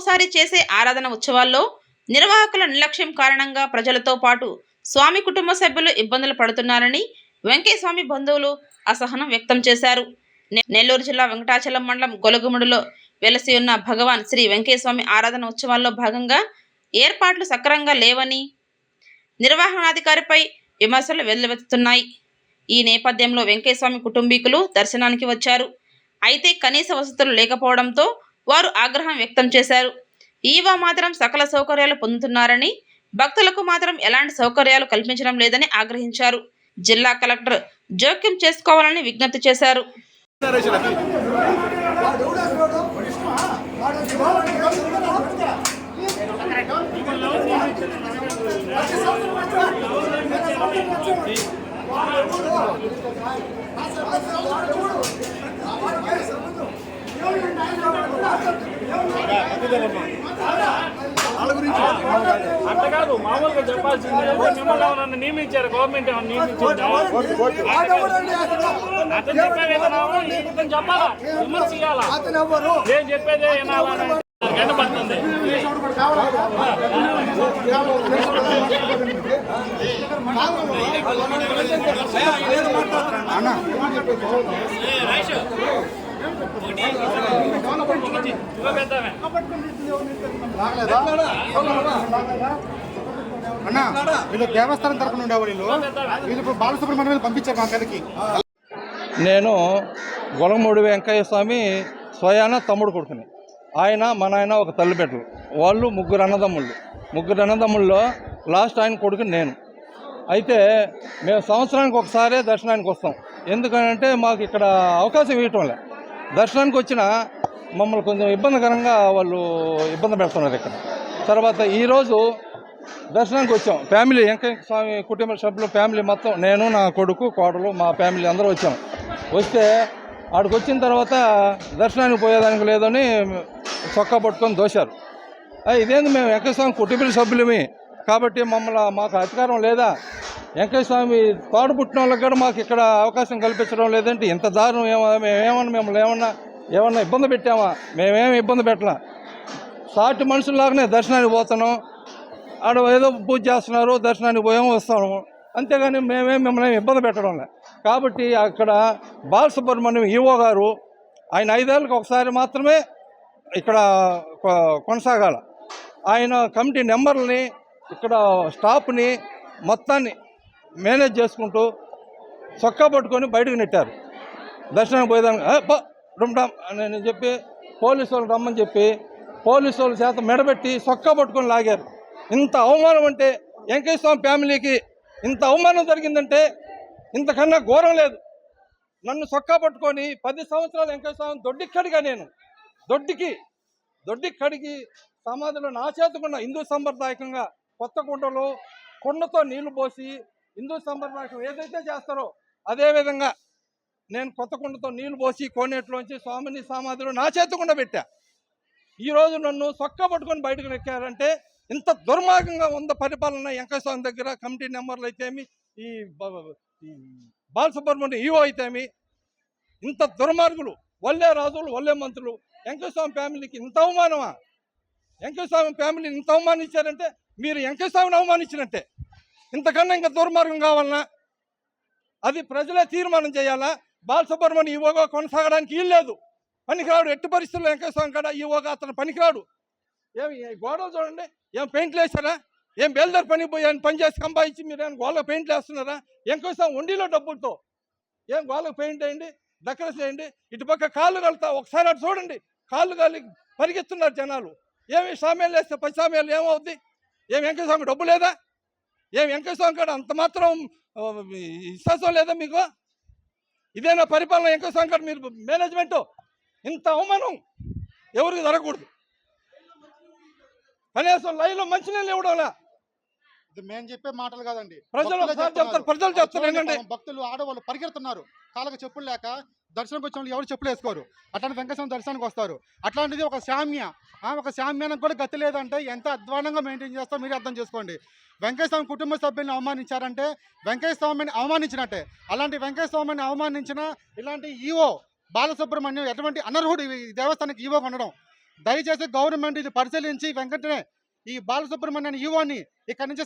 నెలకొకసారి చేసే ఆరాధన ఉత్సవాల్లో నిర్వాహకుల నిర్లక్ష్యం కారణంగా ప్రజలతో పాటు స్వామి కుటుంబ సభ్యులు ఇబ్బందులు పడుతున్నారని వెంకయ్యస్వామి బంధువులు అసహనం వ్యక్తం చేశారు. నె- నెల్లూరు జిల్లా వెంకటాచలం మండలం గొలగుముడిలో వెలసి ఉన్న భగవాన్ శ్రీ వెంకయ్యస్వామి ఆరాధన ఉత్సవాల్లో భాగంగా ఏర్పాట్లు సక్రమంగా లేవని నిర్వహణాధికారిపై విమర్శలు వెల్లువెత్తుతున్నాయి. ఈ నేపథ్యంలో వెంకయ్యస్వామి కుటుంబీకులు దర్శనానికి వచ్చారు. అయితే కనీస వసతులు లేకపోవడంతో వారు ఆగ్రహం వ్యక్తం చేశారు. ఈవా మాత్రం సకల సౌకర్యాలు పొందుతున్నారని భక్తులకు మాత్రం ఎలాంటి సౌకర్యాలు కల్పించడం లేదని ఆగ్రహించారు. జిల్లా కలెక్టర్ జోక్యం చేసుకోవాలని విజ్ఞప్తి చేశారు. అట్లా కాదు మామూలుగా చెప్పాల్సింది మిమ్మల్ని ఎవరన్నా నియమించారు గవర్నమెంట్ ఏమన్నా నియమించిందా? అతను చెప్పేది వినాలా ఇంకొకరిని చెప్పాలా? విమర్శ చేయాలా నేను చెప్పేదే వినాలని గంట పడుతుంది ఇదిగో పెద్దమే. అన్న వీళ్ళు దేవస్థానం తరపున ఉండేవాళ్ళు వీళ్ళు. వీళ్ళు ఇప్పుడు బాలసుబ్రహ్మణ్యం మీద పంపించారు మా మీదకి నేను గొలమూడి వెంకయ్య స్వామి స్వయాన తమ్ముడు కొడుకుని. ఆయన మా నాయన ఒక తల్లిబెట్టలు వాళ్ళు ముగ్గురు అన్నదమ్ముళ్ళు. ముగ్గురు అన్నదమ్ముల్లో లాస్ట్ ఆయన కొడుకు నేను. అయితే మేము సంవత్సరానికి ఒకసారే దర్శనానికి వస్తాం. ఎందుకంటే మాకు ఇక్కడ అవకాశం ఇవ్వటం లే దర్శనానికి వచ్చిన మమ్మల్ని కొంచెం ఇబ్బందికరంగా వాళ్ళు ఇబ్బంది పెడుతున్నారు ఇక్కడ. తర్వాత ఈరోజు దర్శనానికి వచ్చాం. ఫ్యామిలీ వెంకయ్య స్వామి కుటుంబ సభ్యులు ఫ్యామిలీ మొత్తం నేను నా కొడుకు కోడలు మా ఫ్యామిలీ అందరూ వచ్చాం. వస్తే ఆడికి వచ్చిన తర్వాత దర్శనానికి పోయేదానికి లేదని చొక్కా పట్టుకొని దోశారు ఇదేంది మేము వెంకయ్య స్వామి కుటుంబ సభ్యులమే కాబట్టి మమ్మల్ని మాకు అధికారం లేదా? వెంకయ్య స్వామి తోడు పుట్టిన వాళ్ళకి కూడా మాకు ఇక్కడ అవకాశం కల్పించడం లేదంటే ఇంత దారుణం ఏమో మేమేమన్నా మిమ్మల్ని ఏమన్నా ఏమన్నా ఇబ్బంది పెట్టామా? మేమేమి ఇబ్బంది పెట్టలా. సాటి మనుషుల్లాగానే దర్శనానికి పోతున్నాం. ఆడ ఏదో పూజ చేస్తున్నారు దర్శనానికి పోయాము వస్తాము. అంతేగాని మేమే మిమ్మల్ని ఇబ్బంది పెట్టడం లే. కాబట్టి అక్కడ బాలసుబ్రహ్మణ్యం ఈవో గారు ఆయన ఐదేళ్ళకి ఒకసారి మాత్రమే ఇక్కడ కొ- కొనసాగాల. ఆయన కమిటీ నెంబర్ని ఇక్కడ స్టాఫ్ని మొత్తాన్ని మేనేజ్ చేసుకుంటూ చొక్కా పట్టుకొని బయటకు నెట్టారు. దర్శనానికి పోయేదానికి డుమ్డామ్ అని నేను చెప్పి పోలీసు వాళ్ళు రమ్మని చెప్పి పోలీసు వాళ్ళ చేత మెడబెట్టి సొక్కా పట్టుకొని లాగారు. ఇంత అవమానం అంటే వెంకయ్య స్వామి ఫ్యామిలీకి ఇంత అవమానం జరిగిందంటే ఇంతకన్నా ఘోరం లేదు. నన్ను సొక్కా పట్టుకొని పది సంవత్సరాలు వెంకయ్య స్వామి దొడ్డిక్కడిగా నేను దొడ్డికి దొడ్డిక్కడికి సమాధిలో నా చేతుకున్న హిందూ సంప్రదాయకంగా కొత్త కుండలో కుండతో నీళ్ళు పోసి హిందూ సంప్రదాయం ఏదైతే చేస్తారో అదేవిధంగా నేను కొత్త కుండతో నీళ్ళు పోసి కోనేట్లోంచి స్వామిని సమాధిలో నా చేతకుండా పెట్టా. ఈరోజు నన్ను సొక్క పట్టుకొని బయటకు నెక్కారంటే ఇంత దుర్మార్గంగా ఉంద పరిపాలన వెంకయ్య స్వామి దగ్గర కమిటీ నెంబర్లు అయితేమి ఈ బాలసుబ్రహ్మణ్యం ఈవో అయితేమి ఇంత దుర్మార్గులు వల్లే రాజులు వల్లే మంత్రులు వెంకయ్య స్వామి ఫ్యామిలీకి ఇంత అవమానమా? వెంకయ్య స్వామి ఫ్యామిలీని ఇంత అవమానించారంటే మీరు వెంకయ్యస్వామిని అవమానించినట్టే. ఇంతకన్నా ఇంకా దుర్మార్గం కావాలన్నా అది ప్రజలే తీర్మానం చేయాలా? బాలసుబ్రహ్మణ్యం ఈవోగా కొనసాగడానికి వీల్లేదు పనికిరాడు ఎట్టి పరిస్థితుల్లో వెంకటేశ్వరం కాడ ఈవోగా అతను పనికిరాడు. ఏమి గోడలు చూడండి. ఏం పెయింట్లు వేసారా ఏం బేల్దర్ పని పోయి ఆయన పని చేసి సంపాదించి మీరు ఏం గోళ్ళకు పెయింట్లు వేస్తున్నారా? వెంకటేశ్వరం స్వామి ఉండిలో డబ్బులతో. ఏం గోళ్ళకు పెయింట్ వేయండి డెకరేషన్ చేయండి ఇటుపక్క కాళ్ళు కలుతా ఒకసారి అటు చూడండి. కాళ్ళు కాలి పరిగెత్తున్నారు జనాలు. ఏమి సామ్యాలు వేస్తే పది సామ్యాలు ఏమవుద్ది? ఏం వెంకయ్య స్వామి డబ్బు లేదా? ఏం వెంకయ్య స్వామి కాడ అంత మాత్రం విశ్వాసం లేదా మీకు? ఇదేనా పరిపాలన? స్వామి కాడ మీరు మేనేజ్మెంట్? ఇంత అవమానం ఎవరికి జరగకూడదు. కనీసం లైవ్లో మంచినీళ్ళు ఇవ్వడంలా? ఇది మేము చెప్పే మాటలు కాదండి. ప్రజలు. చెప్తారు, ప్రజలు చెప్తారు ఏంటంటే? భక్తులు ఆడవాళ్ళు పరిగెడుతున్నారు. కాళ్ళకు చెప్పులు లేక దర్శనంకి వచ్చిన వాళ్ళు ఎవరు చెప్పులు వేసుకోరు. అట్లాంటి వెంకటేశ్వర దర్శనానికి వస్తారు. అట్లాంటిది ఒక శామ్య ఆ, ఒక శామ్యానికి కూడా గతి లేదంటే ఎంత అధ్వానంగా మెయింటైన్ చేస్తా మీరు అర్థం చేసుకోండి. వెంకటస్వామి కుటుంబ సభ్యుల్ని అవమానించారంటే వెంకటస్వామిని అవమానించినట్టే. అలాంటి వెంకటస్వామిని అవమానించిన ఇలాంటి ఈవో బాలసుబ్రహ్మణ్యం ఎటువంటి అనర్హుడు దేవస్థానికి దేవస్థానానికి ఈవో ఉండడం దయచేసి గవర్నమెంట్ ఇది పరిశీలించి వెంకటనే ఈ బాలసుబ్రహ్మణ్యం ఈవోని ఇక్కడి నుంచి